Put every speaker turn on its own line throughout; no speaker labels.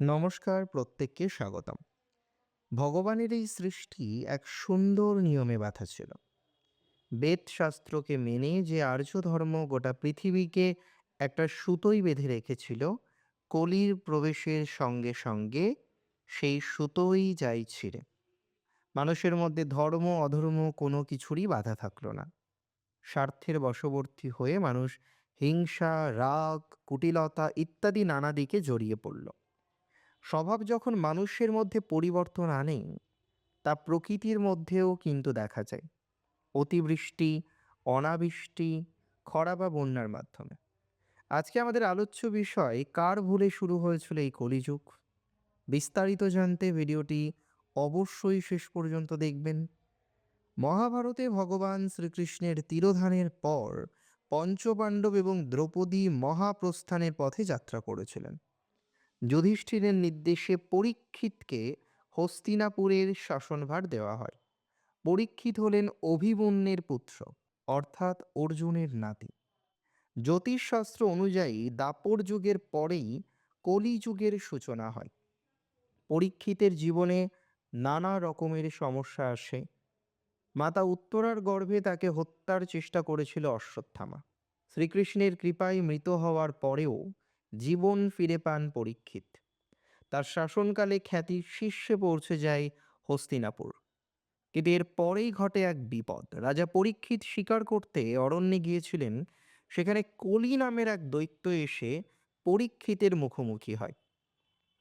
নমস্কার প্রত্যেককে স্বাগতম। ভগবানের এই সৃষ্টি এক সুন্দর নিয়মে বাঁধা ছিল। বেদ শাস্ত্রকে মেনে যে আর্য ধর্ম গোটা পৃথিবীকে একটা সুতোই বেঁধে রেখেছিল, কলির প্রবেশের সঙ্গে সঙ্গে সেই সুতোই যাই ছিঁড়ে। মানুষের মধ্যে ধর্ম, অধর্ম কোনো কিছুরই বাধা থাকল না। স্বার্থের বশবর্তী হয়ে মানুষ হিংসা, রাগ, কুটিলতা ইত্যাদি নানা দিকে জড়িয়ে পড়ল। স্বভাব যখন মানুষের মধ্যে পরিবর্তন আনে তা প্রকৃতির মধ্যেও কিন্তু দেখা যায়। অতিবৃষ্টি, অনাবৃষ্টি, খরা বা বন্যার মাধ্যমে। আজকে আমাদের আলোচ্য বিষয়, কার ভুলে শুরু হয়েছিল এই কলিযুগ? বিস্তারিত জানতে ভিডিওটি অবশ্যই শেষ পর্যন্ত দেখবেন। মহাভারতে ভগবান শ্রীকৃষ্ণের তিরোধানের পর, পঞ্চপাণ্ডব এবং দ্রৌপদী মহাপ্রস্থানের পথে যাত্রা করেছিলেন। যুধিষ্ঠিরের নির্দেশে পরীক্ষিতকে হস্তিনাপুরের শাসনভার দেওয়া হয়। পরীক্ষিত হলেন অভিমন্যের পুত্র, অর্থাৎ অর্জুনের নাতি। জ্যোতিষশাস্ত্র অনুযায়ী দাপর যুগের পরেই কলিযুগের সূচনা হয়। পরীক্ষিতের জীবনে নানা রকমের সমস্যা আসে। মাতা উত্তরার গর্ভে তাকে হত্যার চেষ্টা করেছিল অশ্বত্থামা। শ্রীকৃষ্ণের কৃপায় মৃত হওয়ার পরেও জীবন ফিরে পান পরীক্ষিত। তার শাসনকালে খ্যাতির শীর্ষে পৌঁছে যায় হস্তিনাপুর। কিন্তু এর পরেই ঘটে এক বিপদ। রাজা পরীক্ষিত স্বীকার করতে অরণ্যে গিয়েছিলেন, সেখানে কলি নামের এক দৈত্য এসে পরীক্ষিতের মুখোমুখি হয়।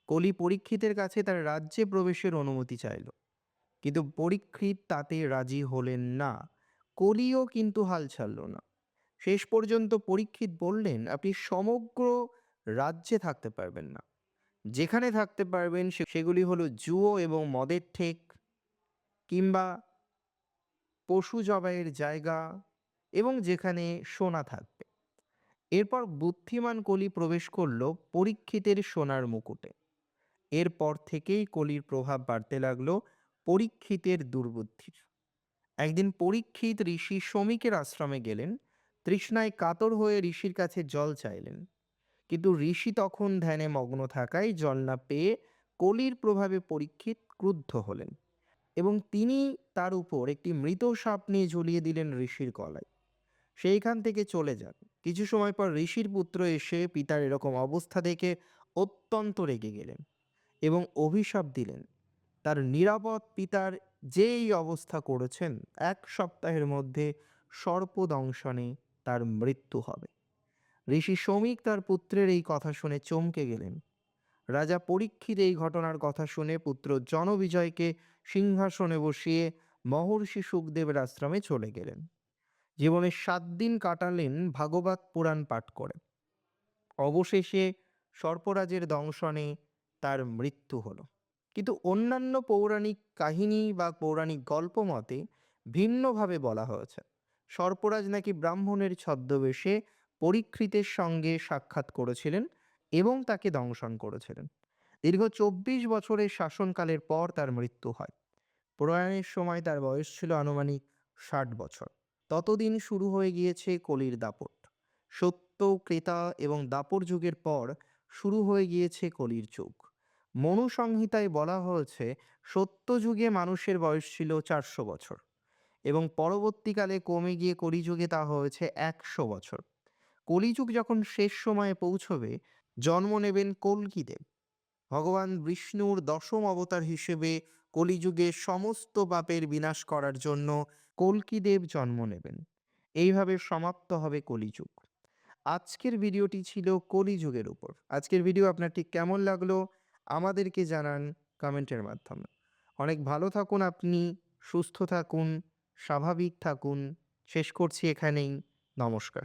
কলি পরীক্ষিতের কাছে তার রাজ্যে প্রবেশের অনুমতি চাইল। কিন্তু পরীক্ষিত তাতে রাজি হলেন না। কলিও কিন্তু হাল ছাড়ল না। শেষ পর্যন্ত পরীক্ষিত বললেন, আপনি সমগ্র রাজ্যে থাকতে পারবেন না। যেখানে থাকতে পারবেন সেগুলি হলো জুয়ো এবং মদের ঠেক কিংবা পশু জবাইয়ের জায়গা এবং যেখানে সোনা থাকবে। এরপর বুদ্ধিমান কলি প্রবেশ করল পরীক্ষিতের সোনার মুকুটে। এরপর থেকেই কলির প্রভাব বাড়তে লাগল পরীক্ষিতের দুর্বুদ্ধির। একদিন পরীক্ষিত ঋষি শ্রমিকের আশ্রমে গেলেন, তৃষ্ণায় কাতর হয়ে ঋষির কাছে জল চাইলেন। কিন্তু ঋষি তখন ধ্যানে মগ্ন থাকায় জল না পেয়ে কলির প্রভাবে পরীক্ষিত ক্রুদ্ধ হলেন এবং তিনি তার উপর একটি মৃত সাপ নিয়ে ঝুলিয়ে দিলেন ঋষির গলায়। সেইখান থেকে চলে যান। কিছু সময় পর ঋষির পুত্র এসে পিতার এরকম অবস্থা দেখে অত্যন্ত রেগে গেলেন এবং অভিশাপ দিলেন। তার নিরাপদ পিতার যে এই অবস্থা করেছেন, এক সপ্তাহের মধ্যে সর্পদংশনে তার মৃত্যু হবে। ঋষি শ্রমিক তার পুত্রের এই কথা শুনে চমকে গেলেন। রাজা পরীক্ষিত এই ঘটনার কথা শুনে পুত্র জনবিজয়কে সিংহাসনে বসিয়ে মহর্ষি সুখদেবের আশ্রমে চলে গেলেন। জীবনে সাত দিন কাটালেন ভাগবত পুরাণ পাঠ করে। অবশেষে সর্পরাজের দংশনে তার মৃত্যু হলো। কিন্তু অন্যান্য পৌরাণিক কাহিনী বা পৌরাণিক গল্প মতে ভিন্নভাবে বলা হয়েছে। সর্পরাজ নাকি ব্রাহ্মণের ছদ্মবেশে পরীক্ষিতের সঙ্গে সাক্ষাৎ করেছিলেন এবং তাকে দংশন করেছিলেন। দীর্ঘ চব্বিশ বছরের শাসনকালের পর তার মৃত্যু হয়। প্রয়াণের সময় তার বয়স ছিল আনুমানিক ষাট বছর। ততদিন শুরু হয়ে গিয়েছে কলির দাপট। সত্য, ক্রেতা এবং দাপর যুগের পর শুরু হয়ে গিয়েছে কলির যুগ। মনুসংহিতায় বলা হয়েছে, সত্য যুগে মানুষের বয়স ছিল চারশো বছর এবং পরবর্তীকালে কমে গিয়ে কলিযুগে তা হয়েছে একশো বছর। কলিযুগ যখন শেষ সময়ে পৌঁছবে, জন্ম নেবেন কল্কিদেব। ভগবান বিষ্ণুর দশম অবতার হিসেবে কলিযুগে সমস্ত পাপের বিনাশ করার জন্য কল্কিদেব জন্ম নেবেন। এইভাবে সমাপ্ত হবে কলিযুগ। আজকের ভিডিওটি ছিল কলিযুগের উপর। আজকের ভিডিও আপনার ঠিক কেমন লাগল, আমাদেরকে জানান কমেন্টের মাধ্যমে। অনেক ভালো থাকুন আপনি, সুস্থ থাকুন, স্বাভাবিক থাকুন। শেষ করছি এখানেই। নমস্কার।